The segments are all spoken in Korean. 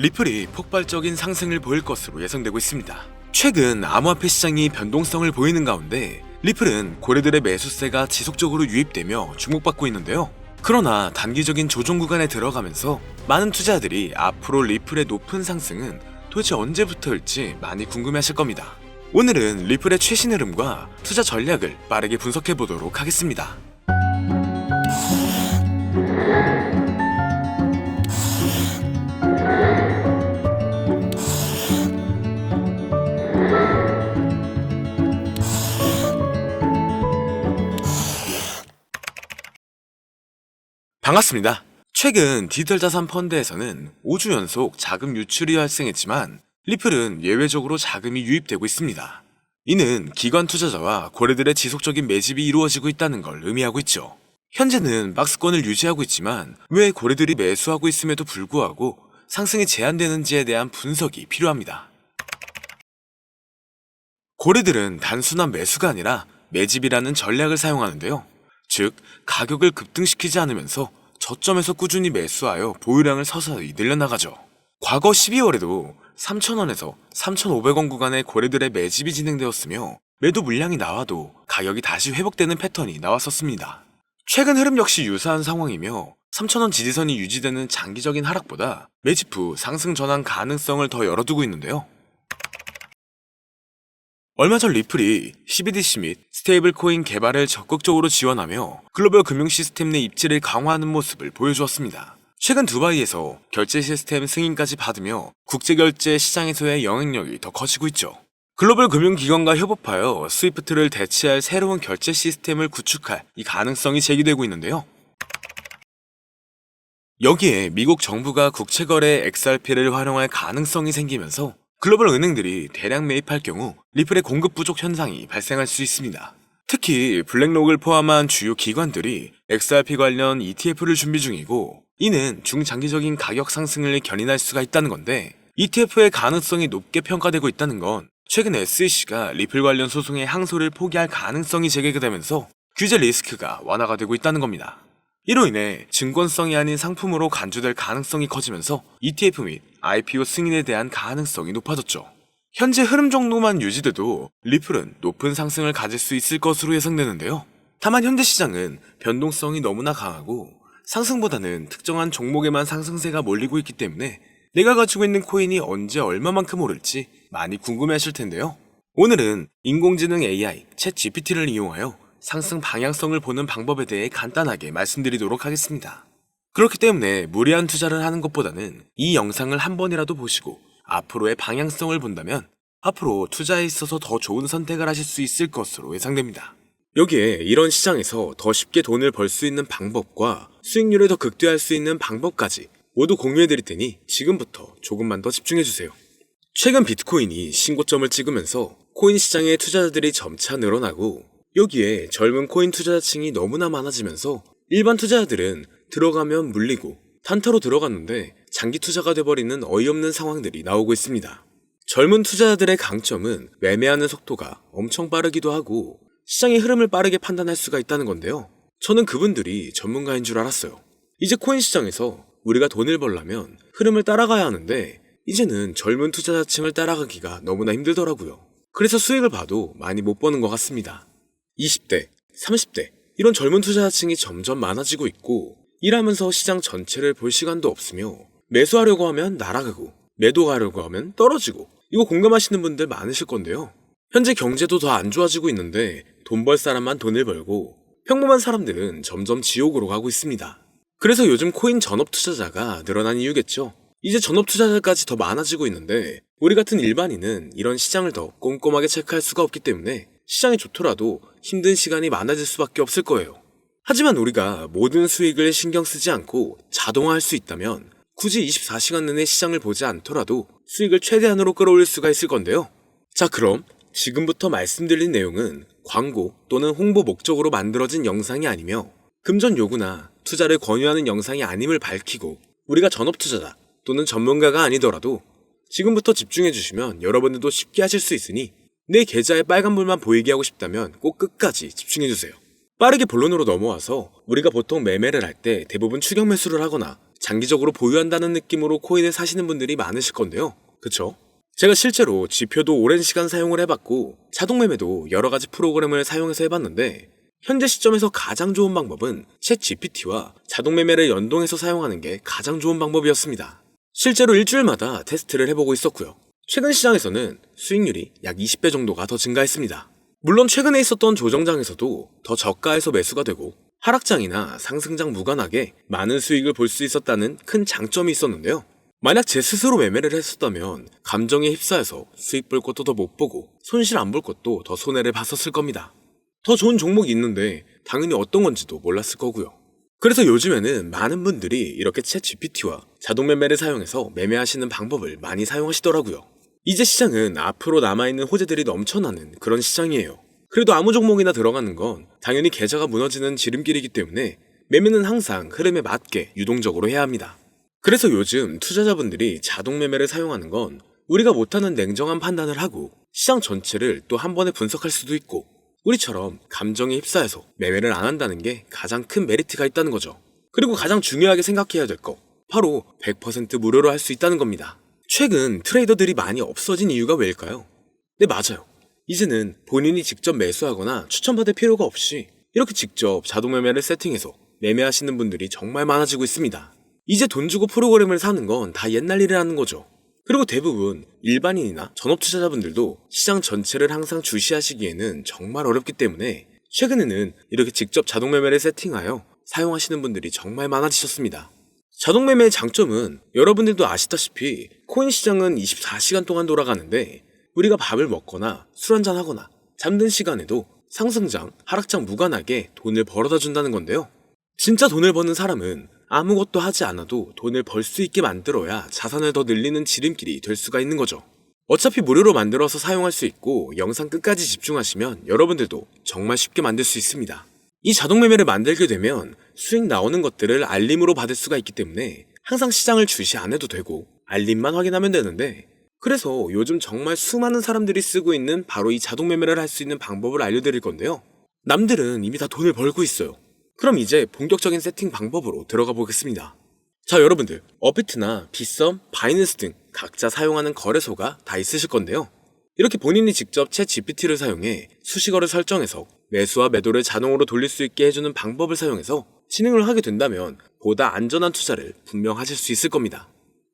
리플이 폭발적인 상승을 보일 것으로 예상되고 있습니다. 최근 암호화폐 시장이 변동성을 보이는 가운데 리플은 고래들의 매수세가 지속적으로 유입되며 주목받고 있는데요. 그러나 단기적인 조정 구간에 들어가면서 많은 투자자들이 앞으로 리플의 높은 상승은 도대체 언제부터일지 많이 궁금해하실 겁니다. 오늘은 리플의 최신 흐름과 투자 전략을 빠르게 분석해 보도록 하겠습니다. 반갑습니다. 최근 디지털 자산 펀드에서는 5주 연속 자금 유출이 발생했지만 리플은 예외적으로 자금이 유입되고 있습니다. 이는 기관 투자자와 고래들의 지속적인 매집이 이루어지고 있다는 걸 의미하고 있죠. 현재는 박스권을 유지하고 있지만 왜 고래들이 매수하고 있음에도 불구하고 상승이 제한되는지에 대한 분석이 필요합니다. 고래들은 단순한 매수가 아니라 매집이라는 전략을 사용하는데요. 즉, 가격을 급등시키지 않으면서 저점에서 꾸준히 매수하여 보유량을 서서히 늘려나가죠. 과거 12월에도 3,000원에서 3,500원 구간의 고래들의 매집이 진행되었으며 매도 물량이 나와도 가격이 다시 회복되는 패턴이 나왔었습니다. 최근 흐름 역시 유사한 상황이며 3,000원 지지선이 유지되는 장기적인 하락보다 매집 후 상승 전환 가능성을 더 열어두고 있는데요. 얼마 전 리플이 CBDC 및 스테이블 코인 개발을 적극적으로 지원하며 글로벌 금융 시스템 내 입지를 강화하는 모습을 보여주었습니다. 최근 두바이에서 결제 시스템 승인까지 받으며 국제결제 시장에서의 영향력이 더 커지고 있죠. 글로벌 금융기관과 협업하여 스위프트를 대체할 새로운 결제 시스템을 구축할 이 가능성이 제기되고 있는데요. 여기에 미국 정부가 국채거래 XRP를 활용할 가능성이 생기면서 글로벌 은행들이 대량 매입할 경우 리플의 공급 부족 현상이 발생할 수 있습니다. 특히 블랙록을 포함한 주요 기관들이 XRP 관련 ETF를 준비 중이고 이는 중장기적인 가격 상승을 견인할 수가 있다는 건데 ETF의 가능성이 높게 평가되고 있다는 건 최근 SEC가 리플 관련 소송의 항소를 포기할 가능성이 제기되면서 규제 리스크가 완화가 되고 있다는 겁니다. 이로 인해 증권성이 아닌 상품으로 간주될 가능성이 커지면서 ETF 및 IPO 승인에 대한 가능성이 높아졌죠. 현재 흐름 정도만 유지돼도 리플은 높은 상승을 가질 수 있을 것으로 예상되는데요. 다만 현재 시장은 변동성이 너무나 강하고 상승보다는 특정한 종목에만 상승세가 몰리고 있기 때문에 내가 가지고 있는 코인이 언제 얼마만큼 오를지 많이 궁금해 하실 텐데요. 오늘은 인공지능 AI, 챗 GPT를 이용하여 상승 방향성을 보는 방법에 대해 간단하게 말씀드리도록 하겠습니다. 그렇기 때문에 무리한 투자를 하는 것보다는 이 영상을 한 번이라도 보시고 앞으로의 방향성을 본다면 앞으로 투자에 있어서 더 좋은 선택을 하실 수 있을 것으로 예상됩니다. 여기에 이런 시장에서 더 쉽게 돈을 벌 수 있는 방법과 수익률을 더 극대화할 수 있는 방법까지 모두 공유해 드릴 테니 지금부터 조금만 더 집중해 주세요. 최근 비트코인이 신고점을 찍으면서 코인 시장의 투자자들이 점차 늘어나고 여기에 젊은 코인 투자자층이 너무나 많아지면서 일반 투자자들은 들어가면 물리고 단타로 들어갔는데 장기 투자가 돼버리는 어이없는 상황들이 나오고 있습니다. 젊은 투자자들의 강점은 매매하는 속도가 엄청 빠르기도 하고 시장의 흐름을 빠르게 판단할 수가 있다는 건데요. 저는 그분들이 전문가인 줄 알았어요. 이제 코인 시장에서 우리가 돈을 벌려면 흐름을 따라가야 하는데 이제는 젊은 투자자층을 따라가기가 너무나 힘들더라고요. 그래서 수익을 봐도 많이 못 버는 것 같습니다. 20대, 30대 이런 젊은 투자자층이 점점 많아지고 있고 일하면서 시장 전체를 볼 시간도 없으며 매수하려고 하면 날아가고 매도하려고 하면 떨어지고 이거 공감하시는 분들 많으실 건데요. 현재 경제도 더 안 좋아지고 있는데 돈 벌 사람만 돈을 벌고 평범한 사람들은 점점 지옥으로 가고 있습니다. 그래서 요즘 코인 전업 투자자가 늘어난 이유겠죠. 이제 전업 투자자까지 더 많아지고 있는데 우리 같은 일반인은 이런 시장을 더 꼼꼼하게 체크할 수가 없기 때문에 시장이 좋더라도 힘든 시간이 많아질 수밖에 없을 거예요. 하지만 우리가 모든 수익을 신경 쓰지 않고 자동화할 수 있다면 굳이 24시간 내내 시장을 보지 않더라도 수익을 최대한으로 끌어올릴 수가 있을 건데요. 자, 그럼 지금부터 말씀드린 내용은 광고 또는 홍보 목적으로 만들어진 영상이 아니며 금전 요구나 투자를 권유하는 영상이 아님을 밝히고 우리가 전업 투자자 또는 전문가가 아니더라도 지금부터 집중해 주시면 여러분들도 쉽게 하실 수 있으니 내 계좌에 빨간불만 보이게 하고 싶다면 꼭 끝까지 집중해 주세요. 빠르게 본론으로 넘어와서 우리가 보통 매매를 할 때 대부분 추격 매수를 하거나 장기적으로 보유한다는 느낌으로 코인을 사시는 분들이 많으실 건데요. 그쵸? 제가 실제로 지표도 오랜 시간 사용을 해봤고 자동 매매도 여러 가지 프로그램을 사용해서 해봤는데 현재 시점에서 가장 좋은 방법은 챗 GPT와 자동 매매를 연동해서 사용하는 게 가장 좋은 방법이었습니다. 실제로 일주일마다 테스트를 해보고 있었고요. 최근 시장에서는 수익률이 약 20배 정도가 더 증가했습니다. 물론 최근에 있었던 조정장에서도 더 저가에서 매수가 되고 하락장이나 상승장 무관하게 많은 수익을 볼 수 있었다는 큰 장점이 있었는데요. 만약 제 스스로 매매를 했었다면 감정에 휩싸여서 수익 볼 것도 더 못 보고 손실 안 볼 것도 더 손해를 봤었을 겁니다. 더 좋은 종목이 있는데 당연히 어떤 건지도 몰랐을 거고요. 그래서 요즘에는 많은 분들이 이렇게 챗 GPT와 자동 매매를 사용해서 매매하시는 방법을 많이 사용하시더라고요. 이제 시장은 앞으로 남아있는 호재들이 넘쳐나는 그런 시장이에요. 그래도 아무 종목이나 들어가는 건 당연히 계좌가 무너지는 지름길이기 때문에 매매는 항상 흐름에 맞게 유동적으로 해야 합니다. 그래서 요즘 투자자분들이 자동 매매를 사용하는 건 우리가 못하는 냉정한 판단을 하고 시장 전체를 또 한 번에 분석할 수도 있고 우리처럼 감정에 휩싸여서 매매를 안 한다는 게 가장 큰 메리트가 있다는 거죠. 그리고 가장 중요하게 생각해야 될 거. 바로 100% 무료로 할 수 있다는 겁니다. 최근 트레이더들이 많이 없어진 이유가 왜일까요? 네, 맞아요. 이제는 본인이 직접 매수하거나 추천받을 필요가 없이 이렇게 직접 자동 매매를 세팅해서 매매하시는 분들이 정말 많아지고 있습니다. 이제 돈 주고 프로그램을 사는 건 다 옛날 일이라는 거죠. 그리고 대부분 일반인이나 전업 투자자분들도 시장 전체를 항상 주시하시기에는 정말 어렵기 때문에 최근에는 이렇게 직접 자동 매매를 세팅하여 사용하시는 분들이 정말 많아지셨습니다. 자동 매매의 장점은 여러분들도 아시다시피 코인 시장은 24시간 동안 돌아가는데 우리가 밥을 먹거나 술 한잔 하거나 잠든 시간에도 상승장, 하락장 무관하게 돈을 벌어다 준다는 건데요. 진짜 돈을 버는 사람은 아무것도 하지 않아도 돈을 벌 수 있게 만들어야 자산을 더 늘리는 지름길이 될 수가 있는 거죠. 어차피 무료로 만들어서 사용할 수 있고 영상 끝까지 집중하시면 여러분들도 정말 쉽게 만들 수 있습니다. 이 자동 매매를 만들게 되면 수익 나오는 것들을 알림으로 받을 수가 있기 때문에 항상 시장을 주시 안 해도 되고 알림만 확인하면 되는데 그래서 요즘 정말 수많은 사람들이 쓰고 있는 바로 이 자동 매매를 할 수 있는 방법을 알려드릴 건데요. 남들은 이미 다 돈을 벌고 있어요. 그럼 이제 본격적인 세팅 방법으로 들어가 보겠습니다. 자, 여러분들. 업비트나 빗썸, 바이낸스 등 각자 사용하는 거래소가 다 있으실 건데요. 이렇게 본인이 직접 챗 GPT를 사용해 수식어를 설정해서 매수와 매도를 자동으로 돌릴 수 있게 해주는 방법을 사용해서 진행을 하게 된다면 보다 안전한 투자를 분명 하실 수 있을 겁니다.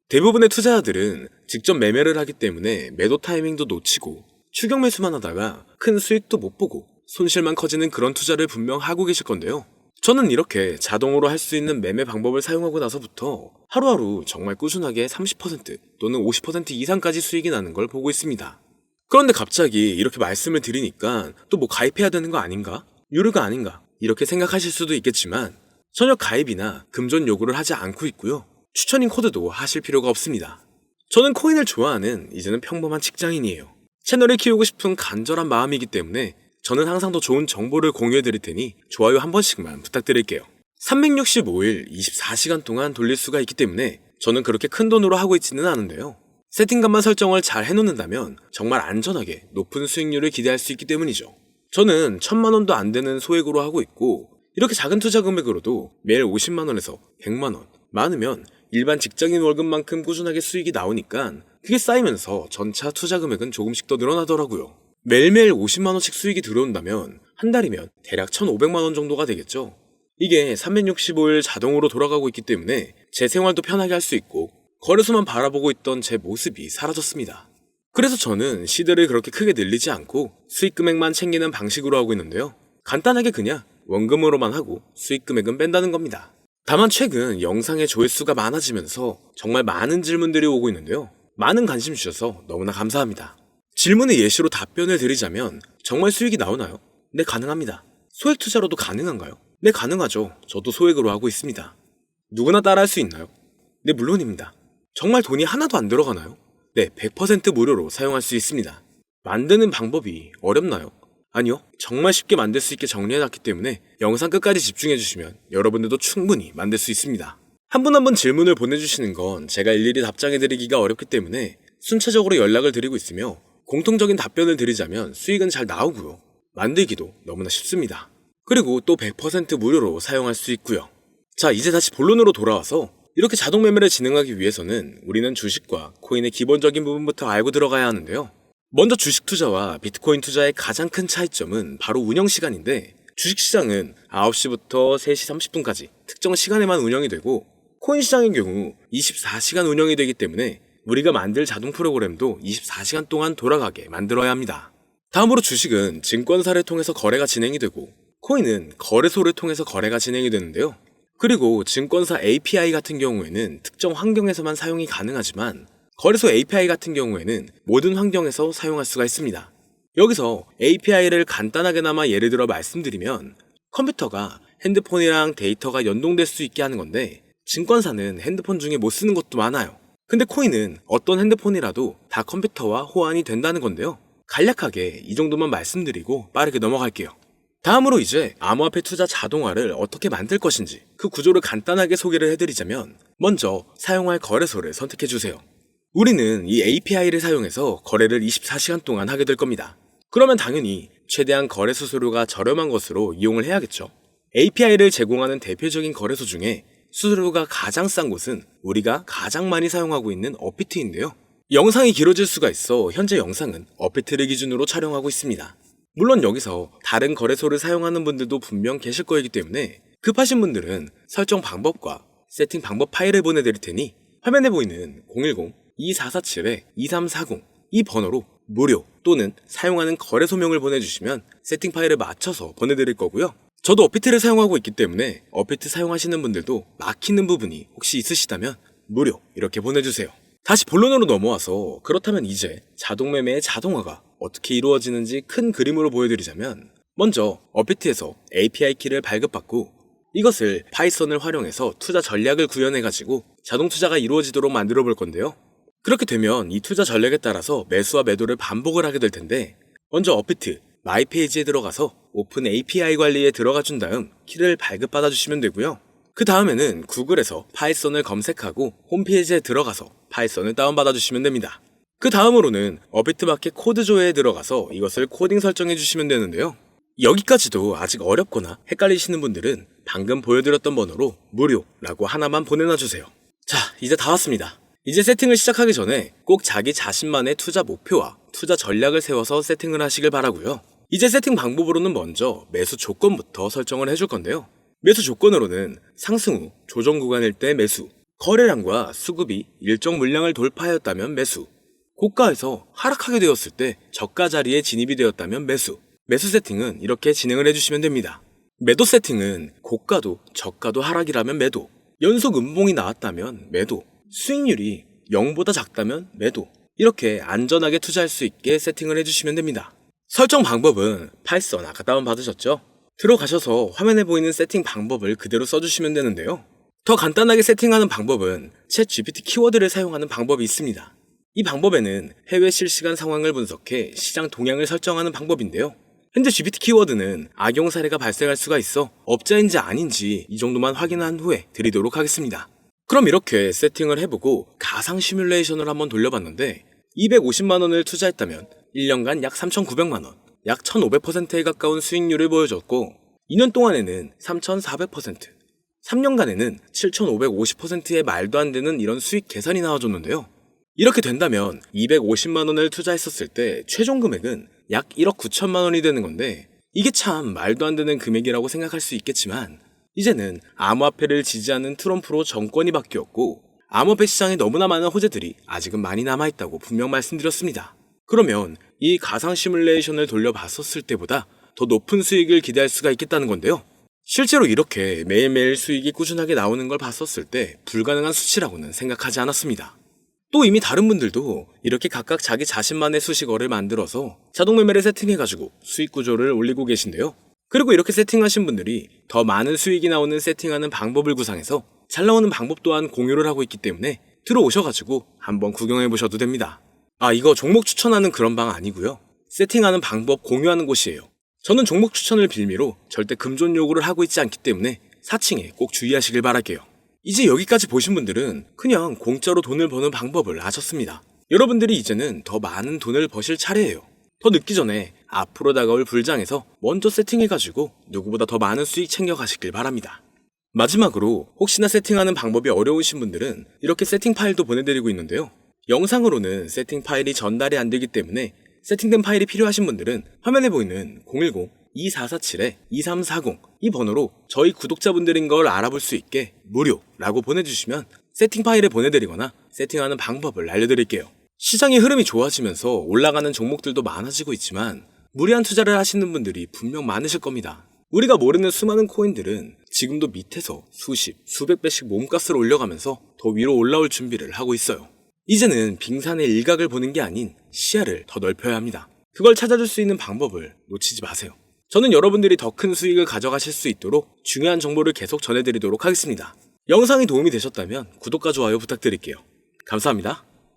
대부분의 투자자들은 직접 매매를 하기 때문에 매도 타이밍도 놓치고 추격 매수만 하다가 큰 수익도 못 보고 손실만 커지는 그런 투자를 분명 하고 계실 건데요. 저는 이렇게 자동으로 할 수 있는 매매 방법을 사용하고 나서부터 하루하루 정말 꾸준하게 30% 또는 50% 이상까지 수익이 나는 걸 보고 있습니다. 그런데 갑자기 이렇게 말씀을 드리니까 또 뭐 가입해야 되는 거 아닌가? 유료가 아닌가? 이렇게 생각하실 수도 있겠지만 전혀 가입이나 금전 요구를 하지 않고 있고요. 추천인 코드도 하실 필요가 없습니다. 저는 코인을 좋아하는 이제는 평범한 직장인이에요. 채널을 키우고 싶은 간절한 마음이기 때문에 저는 항상 더 좋은 정보를 공유해 드릴 테니 좋아요 한 번씩만 부탁드릴게요. 365일 24시간 동안 돌릴 수가 있기 때문에 저는 그렇게 큰 돈으로 하고 있지는 않은데요. 세팅감만 설정을 잘 해놓는다면 정말 안전하게 높은 수익률을 기대할 수 있기 때문이죠. 저는 천만 원도 안 되는 소액으로 하고 있고 이렇게 작은 투자 금액으로도 매일 50만 원에서 100만 원, 많으면 일반 직장인 월급만큼 꾸준하게 수익이 나오니까 그게 쌓이면서 전차 투자 금액은 조금씩 더 늘어나더라고요. 매일매일 50만 원씩 수익이 들어온다면 한 달이면 대략 1,500만 원 정도가 되겠죠. 이게 365일 자동으로 돌아가고 있기 때문에 제 생활도 편하게 할 수 있고 거래소만 바라보고 있던 제 모습이 사라졌습니다. 그래서 저는 시대를 그렇게 크게 늘리지 않고 수익 금액만 챙기는 방식으로 하고 있는데요. 간단하게 그냥 원금으로만 하고 수익 금액은 뺀다는 겁니다. 다만 최근 영상의 조회수가 많아지면서 정말 많은 질문들이 오고 있는데요. 많은 관심 주셔서 너무나 감사합니다. 질문의 예시로 답변을 드리자면 정말 수익이 나오나요? 네, 가능합니다. 소액 투자로도 가능한가요? 네, 가능하죠. 저도 소액으로 하고 있습니다. 누구나 따라할 수 있나요? 네, 물론입니다. 정말 돈이 하나도 안 들어가나요? 네, 100% 무료로 사용할 수 있습니다. 만드는 방법이 어렵나요? 아니요. 정말 쉽게 만들 수 있게 정리해놨기 때문에 영상 끝까지 집중해주시면 여러분들도 충분히 만들 수 있습니다. 한 분 한 분 질문을 보내주시는 건 제가 일일이 답장해드리기가 어렵기 때문에 순차적으로 연락을 드리고 있으며 공통적인 답변을 드리자면 수익은 잘 나오고요. 만들기도 너무나 쉽습니다. 그리고 또 100% 무료로 사용할 수 있고요. 자, 이제 다시 본론으로 돌아와서 이렇게 자동 매매를 진행하기 위해서는 우리는 주식과 코인의 기본적인 부분부터 알고 들어가야 하는데요. 먼저 주식 투자와 비트코인 투자의 가장 큰 차이점은 바로 운영 시간인데 주식 시장은 9시부터 3시 30분까지 특정 시간에만 운영이 되고 코인 시장의 경우 24시간 운영이 되기 때문에 우리가 만들 자동 프로그램도 24시간 동안 돌아가게 만들어야 합니다. 다음으로 주식은 증권사를 통해서 거래가 진행이 되고 코인은 거래소를 통해서 거래가 진행이 되는데요. 그리고 증권사 API 같은 경우에는 특정 환경에서만 사용이 가능하지만 거래소 API 같은 경우에는 모든 환경에서 사용할 수가 있습니다. 여기서 API를 간단하게나마 예를 들어 말씀드리면 컴퓨터가 핸드폰이랑 데이터가 연동될 수 있게 하는 건데 증권사는 핸드폰 중에 못 쓰는 것도 많아요. 근데 코인은 어떤 핸드폰이라도 다 컴퓨터와 호환이 된다는 건데요. 간략하게 이 정도만 말씀드리고 빠르게 넘어갈게요. 다음으로 이제 암호화폐 투자 자동화를 어떻게 만들 것인지 그 구조를 간단하게 소개를 해드리자면 먼저 사용할 거래소를 선택해 주세요. 우리는 이 API를 사용해서 거래를 24시간 동안 하게 될 겁니다. 그러면 당연히 최대한 거래 수수료가 저렴한 것으로 이용을 해야겠죠. API를 제공하는 대표적인 거래소 중에 수수료가 가장 싼 곳은 우리가 가장 많이 사용하고 있는 어피트인데요. 영상이 길어질 수가 있어 현재 영상은 어피트를 기준으로 촬영하고 있습니다. 물론 여기서 다른 거래소를 사용하는 분들도 분명 계실 거이기 때문에 급하신 분들은 설정 방법과 세팅 방법 파일을 보내드릴 테니 화면에 보이는 010-2447-2340 이 번호로 무료 또는 사용하는 거래 소명을 보내주시면 세팅 파일을 맞춰서 보내드릴 거고요. 저도 어피트를 사용하고 있기 때문에 어피트 사용하시는 분들도 막히는 부분이 혹시 있으시다면 무료 이렇게 보내주세요. 다시 본론으로 넘어와서 그렇다면 이제 자동 매매의 자동화가 어떻게 이루어지는지 큰 그림으로 보여드리자면 먼저 어피트에서 API 키를 발급받고 이것을 파이썬을 활용해서 투자 전략을 구현해가지고 자동 투자가 이루어지도록 만들어 볼 건데요. 그렇게 되면 이 투자 전략에 따라서 매수와 매도를 반복을 하게 될 텐데 먼저 어피트 마이 페이지에 들어가서 오픈 API 관리에 들어가 준 다음 키를 발급받아 주시면 되고요. 그 다음에는 구글에서 파이썬을 검색하고 홈페이지에 들어가서 파이썬을 다운받아 주시면 됩니다. 그 다음으로는 어비트 마켓 코드 조회에 들어가서 이것을 코딩 설정해 주시면 되는데요. 여기까지도 아직 어렵거나 헷갈리시는 분들은 방금 보여드렸던 번호로 무료라고 하나만 보내놔 주세요. 자, 이제 다 왔습니다. 이제 세팅을 시작하기 전에 꼭 자기 자신만의 투자 목표와 투자 전략을 세워서 세팅을 하시길 바라고요. 이제 세팅 방법으로는 먼저 매수 조건부터 설정을 해줄 건데요. 매수 조건으로는 상승 후 조정 구간일 때 매수, 거래량과 수급이 일정 물량을 돌파하였다면 매수, 고가에서 하락하게 되었을 때 저가 자리에 진입이 되었다면 매수, 매수 세팅은 이렇게 진행을 해주시면 됩니다. 매도 세팅은 고가도 저가도 하락이라면 매도, 연속 음봉이 나왔다면 매도, 수익률이 0보다 작다면 매도, 이렇게 안전하게 투자할 수 있게 세팅을 해주시면 됩니다. 설정 방법은 파이썬 아까 다운받으셨죠? 들어가셔서 화면에 보이는 세팅 방법을 그대로 써주시면 되는데요. 더 간단하게 세팅하는 방법은 챗 GPT 키워드를 사용하는 방법이 있습니다. 이 방법에는 해외 실시간 상황을 분석해 시장 동향을 설정하는 방법인데요. 현재 GPT 키워드는 악용 사례가 발생할 수가 있어 업자인지 아닌지 이 정도만 확인한 후에 드리도록 하겠습니다. 그럼 이렇게 세팅을 해보고 가상 시뮬레이션을 한번 돌려봤는데 250만원을 투자했다면 1년간 약 3,900만원, 약 1,500%에 가까운 수익률을 보여줬고 2년 동안에는 3,400%, 3년간에는 7,550%의 말도 안 되는 이런 수익 계산이 나와줬는데요. 이렇게 된다면 250만원을 투자했었을 때 최종 금액은 약 1억 9천만 원이 되는 건데 이게 참 말도 안 되는 금액이라고 생각할 수 있겠지만 이제는 암호화폐를 지지하는 트럼프로 정권이 바뀌었고 암호화폐 시장에 너무나 많은 호재들이 아직은 많이 남아있다고 분명 말씀드렸습니다. 그러면 이 가상 시뮬레이션을 돌려봤었을 때보다 더 높은 수익을 기대할 수가 있겠다는 건데요. 실제로 이렇게 매일매일 수익이 꾸준하게 나오는 걸 봤었을 때 불가능한 수치라고는 생각하지 않았습니다. 또 이미 다른 분들도 이렇게 각각 자기 자신만의 수식어를 만들어서 자동 매매를 세팅해가지고 수익 구조를 올리고 계신데요. 그리고 이렇게 세팅하신 분들이 더 많은 수익이 나오는 세팅하는 방법을 구상해서 잘 나오는 방법 또한 공유를 하고 있기 때문에 들어오셔가지고 한번 구경해 보셔도 됩니다. 아, 이거 종목 추천하는 그런 방 아니고요. 세팅하는 방법 공유하는 곳이에요. 저는 종목 추천을 빌미로 절대 금존 요구를 하고 있지 않기 때문에 사칭에 꼭 주의하시길 바랄게요. 이제 여기까지 보신 분들은 그냥 공짜로 돈을 버는 방법을 아셨습니다. 여러분들이 이제는 더 많은 돈을 버실 차례예요. 더 늦기 전에 앞으로 다가올 불장에서 먼저 세팅해가지고 누구보다 더 많은 수익 챙겨가시길 바랍니다. 마지막으로 혹시나 세팅하는 방법이 어려우신 분들은 이렇게 세팅 파일도 보내드리고 있는데요. 영상으로는 세팅 파일이 전달이 안 되기 때문에 세팅된 파일이 필요하신 분들은 화면에 보이는 010-2447-2340 이 번호로 저희 구독자분들인 걸 알아볼 수 있게 무료라고 보내주시면 세팅 파일을 보내드리거나 세팅하는 방법을 알려드릴게요. 시장의 흐름이 좋아지면서 올라가는 종목들도 많아지고 있지만 무리한 투자를 하시는 분들이 분명 많으실 겁니다. 우리가 모르는 수많은 코인들은 지금도 밑에서 수십, 수백 배씩 몸값을 올려가면서 더 위로 올라올 준비를 하고 있어요. 이제는 빙산의 일각을 보는 게 아닌 시야를 더 넓혀야 합니다. 그걸 찾아줄 수 있는 방법을 놓치지 마세요. 저는 여러분들이 더 큰 수익을 가져가실 수 있도록 중요한 정보를 계속 전해드리도록 하겠습니다. 영상이 도움이 되셨다면 구독과 좋아요 부탁드릴게요. 감사합니다.